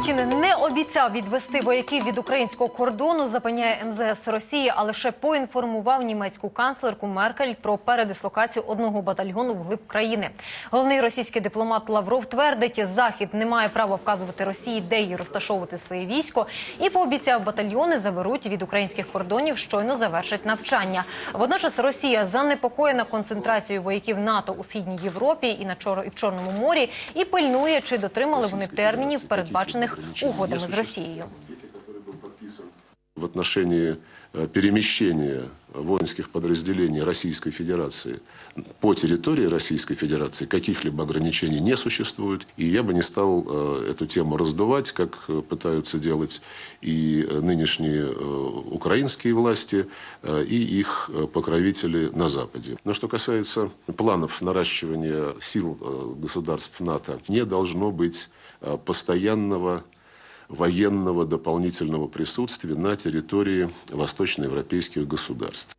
Путін не обіцяв відвести вояків від українського кордону, запевняє МЗС Росії, а лише поінформував німецьку канцлерку Меркель про передислокацію одного батальйону вглиб країни. Головний російський дипломат Лавров твердить, захід не має права вказувати Росії, де їй розташовувати своє військо, і пообіцяв, батальйони заберуть від українських кордонів, щойно завершать навчання. Водночас Росія занепокоєна концентрацією вояків НАТО у східній Європі і на Чор- і в Чорному морі, і пильнує, чи дотримали вони термінів, передбачених угодами з Росією. Отношении э, перемещения воинских подразделений Российской Федерации по территории Российской Федерации каких-либо ограничений не существует. И я бы не стал э, эту тему раздувать, как э, пытаются делать и нынешние украинские власти, и их покровители на Западе. Но что касается планов наращивания сил государств НАТО, не должно быть постоянного военного дополнительного присутствия на территории восточноевропейских государств.